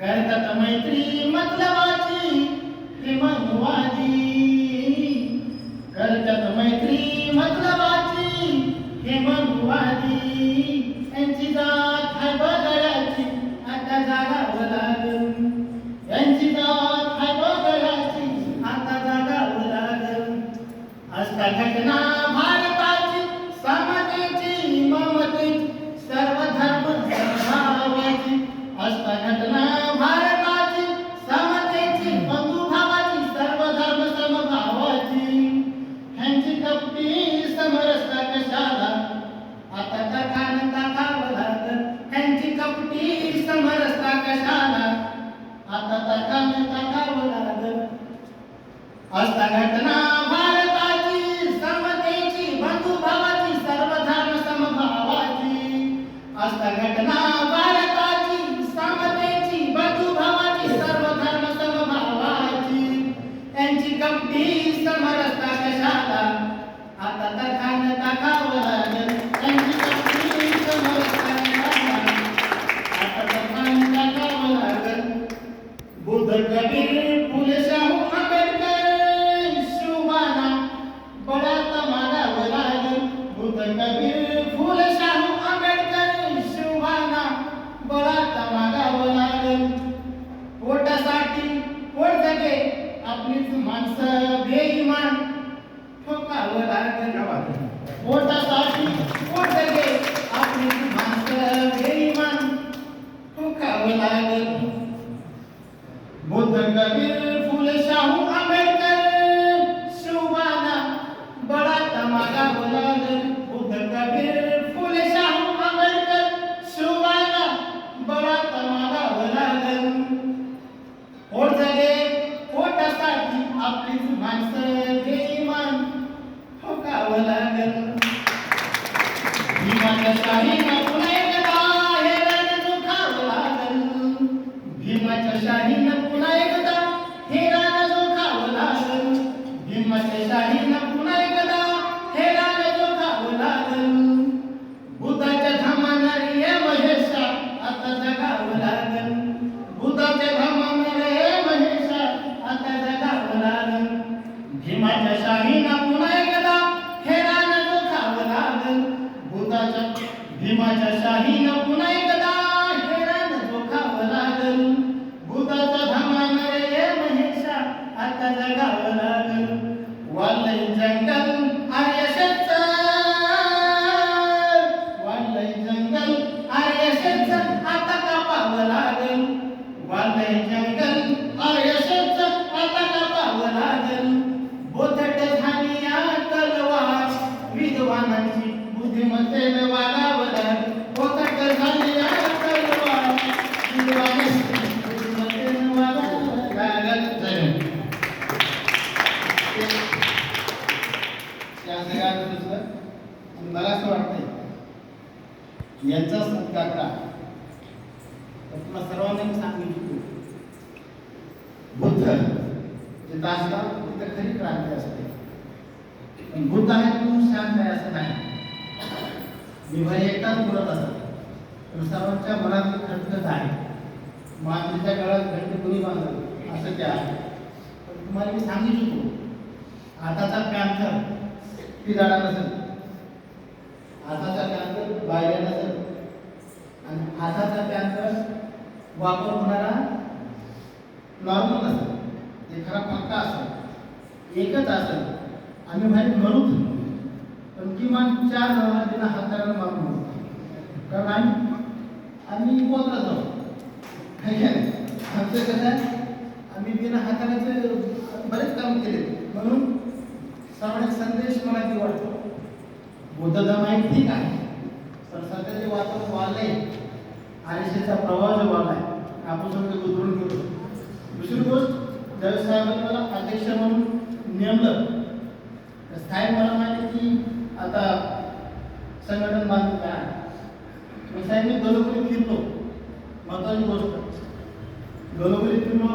करतात मैत्री मतलबाची हे करतात मैत्री मतलब कपटी कशाला आता तकान तकावं लागल असता घटना भारताची समतेची बंधुभावाची सर्व धर्म समभावाची. असता घटना भारताची समतेची बंधुभावाची सर्व समभावाची. त्यांची कपटी समरसता कशाला आता तखान टाकावं लागेल माणसं बेईमान. ठोकावं लागल पोटासाठी पोट जगे आपलीच माणसं बेईमान. ठोकावं लागल बुद्ध कबीर फुले शाहू आंबेडकर. भीमाच्या शाहीनं पुन्हा एकदा हे रण दुखावं लागल. भूताचा धामानं रे महेशा आता जगावं लागल. वालय जंगल आर्यशच वालय जंगल आर्यशच आता कापावं लागल. वालय जंगल आर्यशच आता कापावं लागल. बोथट झाली या तलवार. विद्वानांची बुद्धिमत्तेने वागावं मला असं वाटतंय यांचा सत्कार का तुला सर्वांना सांगू इच्छितो बुद्ध जिथं खरी क्रांती असते पण बुद्ध आहे तू शांत आहे असं नाही. मी भले एकटाच बोलत असत. सर्वांच्या मनात खटखट आहे मांजरीच्या काळात घंटे कोणी बांधलं असं ते आहे. पण तुम्हाला मी सांगू शकतो आताचा कॅन्सर ती पिदाडा नसेल? आताचा कॅन्सर बाहेर नसेल. आणि आताचा कॅन्सर वापर होणारा नॉर्मल नसेल. ते खरा पक्का असेल. एकच असेल. आम्ही बाहेर मरूच. पण किमान चार जणांना बिना हाताला मारून आम्ही जाऊ है की आमचं कसं आहे? आम्ही बिना हाताने बरेच काम केले. म्हणून सर्वांना संदेश मला ती वाटतो बुद्ध धर्म आहे ठीक आहे. पण सध्या जे वातावरण वाढलंय आयुष्याचा प्रवाह जो वाढलाय आपण सगळे गुंतवून घेतो दुसरी गोष्ट ज्यावेळेस साहेबांनी मला अध्यक्ष म्हणून नेमलं. तर साहेब मला माहिती की आता संघटन बांधून काय? आहे. मग साहेब मी घरोघरी फिरलो महत्वाची गोष्ट घरोघरी फिरलो